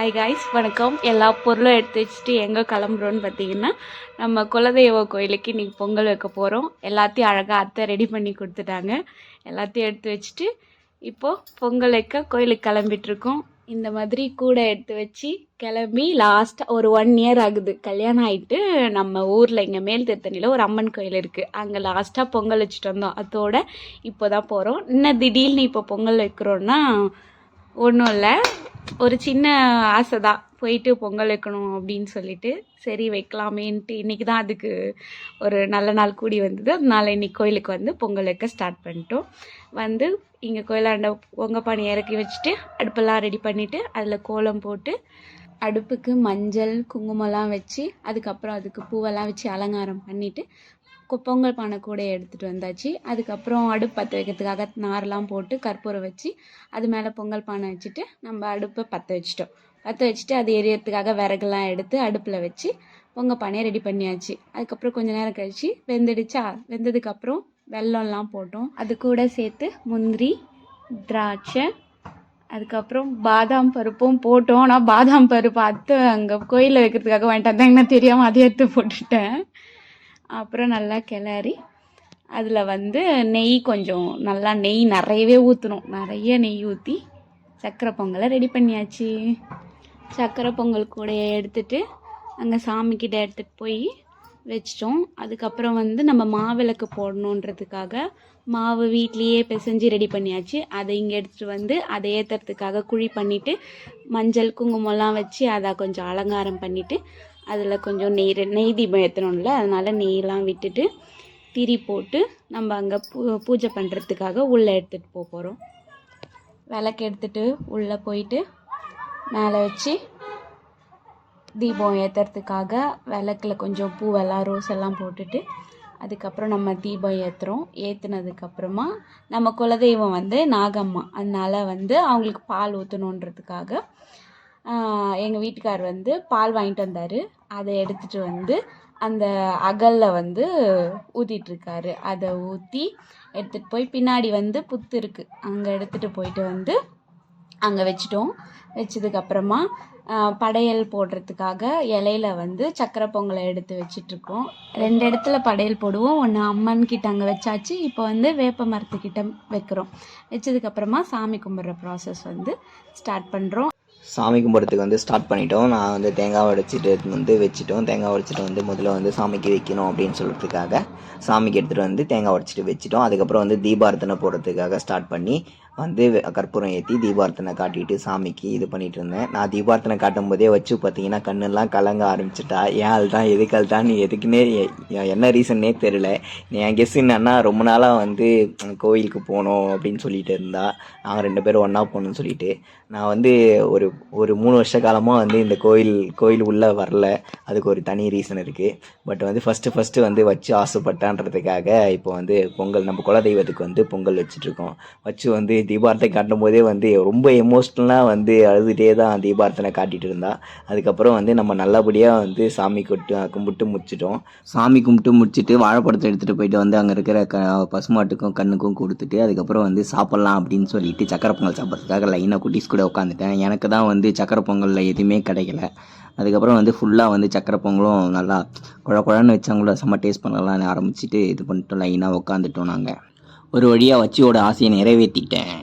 Hi guys வணக்கம். எல்லா பொருளும் எடுத்து வச்சுட்டு எங்கே கிளம்புறோன்னு பார்த்தீங்கன்னா நம்ம குலதெய்வ கோயிலுக்கு இன்றைக்கி பொங்கல் வைக்க போகிறோம் எல்லாத்தையும் அழகாக அத்தை ரெடி பண்ணி கொடுத்துட்டாங்க. எல்லாத்தையும் எடுத்து வச்சுட்டு இப்போது பொங்கல் வைக்க கோயிலுக்கு கிளம்பிட்டுருக்கோம் இந்த மாதிரி கூடை எடுத்து வச்சு கிளம்பி லாஸ்ட்டாக ஒரு ஒன் இயர் ஆகுது. கல்யாணம் ஆகிட்டு நம்ம ஊரில் இங்கே மேல் திருத்தணியில் ஒரு அம்மன் கோயில் இருக்குது அங்கே லாஸ்ட்டாக பொங்கல் வச்சுட்டு வந்தோம். அதோட இப்போ தான் போகிறோம் இன்னும் திடீர்னு இப்போ பொங்கல் வைக்கிறோன்னா ஒன்றும் இல்லை. ஒரு சின்ன ஆசை தான் போயிட்டு பொங்கல் வைக்கணும் அப்படின்னு சொல்லிட்டு சரி வைக்கலாமேன்ட்டு இன்றைக்கி தான் அதுக்கு ஒரு நல்ல நாள் கூடி வந்தது. அதனால இன்னைக்கு கோயிலுக்கு வந்து பொங்கல் வைக்க ஸ்டார்ட் பண்ணிட்டோம். வந்து இங்கே கோயிலாண்ட பொங்க பானை இறக்கி வச்சுட்டு அடுப்பெல்லாம் ரெடி பண்ணிவிட்டு அதில் கோலம் போட்டு அடுப்புக்கு மஞ்சள் குங்குமம்லாம் வச்சு அதுக்கப்புறம் அதுக்கு பூவெல்லாம் வச்சு அலங்காரம் பண்ணிவிட்டு பொங்கல் பானை கூட எடுத்துகிட்டு வந்தாச்சு. அதுக்கப்புறம் அடுப்பு பற்ற வைக்கிறதுக்காக நார்லாம் போட்டு கற்பூரம் வச்சு அது மேலே பொங்கல் பானை வச்சுட்டு நம்ம அடுப்பை பற்ற வச்சிட்டோம். பற்ற வச்சுட்டு அது எரியறதுக்காக விறகுலாம் எடுத்து அடுப்பில் வச்சு பொங்கல் பானையை ரெடி பண்ணியாச்சு. அதுக்கப்புறம் கொஞ்ச நேரம் கழிச்சு வெந்துடுச்சா? வெந்ததுக்கப்புறம் வெல்லம்லாம் போட்டோம். அது கூட சேர்த்து முந்திரி திராட்சை அதுக்கப்புறம் பாதாம் பருப்பும் போட்டோம். ஆனால் பாதாம் பருப்பு அத்தை அங்கே கோயிலில் வைக்கிறதுக்காக வாங்கிட்டு வந்தாங்கன்னா தெரியாமல் அதை எடுத்து போட்டுட்டேன். அப்புறம் நல்லா கிளறி அதில் வந்து நெய் கொஞ்சம் நல்லா நெய் நிறையவே ஊற்றணும் நிறைய நெய் ஊற்றி சக்கரை பொங்கலை ரெடி பண்ணியாச்சு. சக்கரை பொங்கல் கூட எடுத்துட்டு அங்கே சாமிக்கிட்ட எடுத்துகிட்டு போய் வச்சிட்டோம். அதுக்கப்புறம் வந்து நம்ம மாவிளக்கு போடணுன்றதுக்காக மாவு வீட்லேயே பிசைஞ்சு ரெடி பண்ணியாச்சு. அதை இங்கே எடுத்துகிட்டு வந்து அதை ஏற்றுறதுக்காக குழி பண்ணிவிட்டு மஞ்சள் குங்குமம்லாம் வச்சு அதை கொஞ்சம் அலங்காரம் பண்ணிவிட்டு அதில் கொஞ்சம் நெய் நெய் தீபம் ஏற்றணும்ல அதனால் நெய்யெல்லாம் விட்டுட்டு திரி போட்டு நம்ம அங்கே பூ பூஜை பண்ணுறதுக்காக உள்ளே எடுத்துகிட்டு போக போகிறோம் விளக்கு எடுத்துகிட்டு உள்ளே போயிட்டு மேலே வச்சு தீபம் ஏற்றுறதுக்காக விளக்குல கொஞ்சம் பூவெல்லாம் ரோஸ் எல்லாம் போட்டுட்டு அதுக்கப்புறம் நம்ம தீபம் ஏற்றுறோம் ஏற்றுனதுக்கப்புறமா நம்ம குலதெய்வம் வந்து நாகம்மா. அதனால வந்து அவங்களுக்கு பால் ஊற்றணுன்றதுக்காக எங்கள் வீட்டுக்கார் வந்து பால் வாங்கிட்டு வந்தார். அதை எடுத்துகிட்டு வந்து அந்த அகலில் வந்து ஊற்றிட்டுருக்காரு அதை ஊற்றி எடுத்துகிட்டு போய் பின்னாடி வந்து புத்து இருக்குது அங்கே எடுத்துகிட்டு போயிட்டு வந்து அங்கே வச்சிட்டோம். வச்சதுக்கப்புறமா படையல் போடுறதுக்காக இலையில வந்து சக்கரை பொங்கலை எடுத்து வச்சிட்ருக்கோம் ரெண்டு இடத்துல படையல் போடுவோம். ஒன்று அம்மன் கிட்ட அங்கே வச்சாச்சு. இப்போ வந்து வேப்ப மரத்துக்கிட்ட வைக்கிறோம். வச்சதுக்கப்புறமா சாமி கும்பிட்ற ப்ராசஸ் வந்து ஸ்டார்ட் பண்ணுறோம் சாமி கும்பிட்றதுக்கு வந்து ஸ்டார்ட் பண்ணிட்டோம். நான் வந்து தேங்காய் உடைச்சிட்டு வந்து வச்சுட்டோம். தேங்காய் உடைச்சிட்டு வந்து முதல்ல வந்து சாமிக்கு வைக்கணும் அப்படின்னு சொல்கிறதுக்காக சாமிக்கு எடுத்துகிட்டு வந்து தேங்காய் உடைச்சிட்டு வச்சுட்டோம். அதுக்கப்புறம் வந்து தீபார்த்தனை போடுறதுக்காக ஸ்டார்ட் பண்ணி வந்து கற்பூரம் ஏற்றி தீபார்த்தனை காட்டிட்டு சாமிக்கு இது பண்ணிட்டு இருந்தேன். நான் தீபார்த்தனை காட்டும் போதே வச்சு பார்த்தீங்கன்னா கண்ணெல்லாம் கலங்க ஆரம்பிச்சிட்டா. ஏன் ஆள் தான் எதுக்கு தான் எதுக்குன்னே என்ன ரீசன்னே தெரில என் கெஸ் என்னன்னா ரொம்ப நாளாக வந்து கோயிலுக்கு போகணும் அப்படின்னு சொல்லிட்டு இருந்தா. நாங்கள் ரெண்டு பேரும் ஒன்றா போகணும்னு சொல்லிட்டு. நான் வந்து ஒரு ஒரு மூணு வருஷ காலமாக வந்து இந்த கோயில் கோயில் உள்ளே வரல. அதுக்கு ஒரு தனி ரீசன் இருக்குது பட் வந்து ஃபஸ்ட்டு ஃபஸ்ட்டு வந்து வச்சு ஆசைப்பட்டான்றதுக்காக இப்போ வந்து பொங்கல் நம்ம குலதெய்வத்துக்கு வந்து பொங்கல் வச்சுட்ருக்கோம் வச்சு வந்து தீபார்த்தை காட்டும் போதே வந்து ரொம்ப எமோஷ்னலாக வந்து அழுதுகிட்டே தான் தீபார்த்தனை காட்டிகிட்டு இருந்தா. அதுக்கப்புறம் வந்து நம்ம நல்லபடியாக வந்து சாமி கொட்டு கும்பிட்டு முடிச்சிட்டோம். சாமி கும்பிட்டு முடிச்சிட்டு வாழைப்பழத்தை எடுத்துகிட்டு போயிட்டு வந்து அங்கே இருக்கிற க பசுமாட்டுக்கும் கண்ணுக்கும் கொடுத்துட்டு அதுக்கப்புறம் வந்து சாப்பிட்லாம் அப்படின்னு சொல்லிட்டு சக்கரை பொங்கல் சாப்பிட்றதுக்காக லைனாக குட்டிஸ் கூட உட்காந்துட்டேன். எனக்கு தான் வந்து சக்கரை பொங்கலில் எதுவுமே கிடைக்கல. அதுக்கப்புறம் வந்து ஃபுல்லாக வந்து சக்கரை பொங்கலும் நல்லா குழ குழன்னு வச்சாங்களோ செம்ம டேஸ்ட் பண்ணலாம்னு ஆரம்பிச்சிட்டு இது பண்ணிட்டோம் லைனாக உட்காந்துட்டோம் நாங்கள் ஒரு வழியாக வச்சியோட ஆசையை நிறைவேற்றிட்டேன்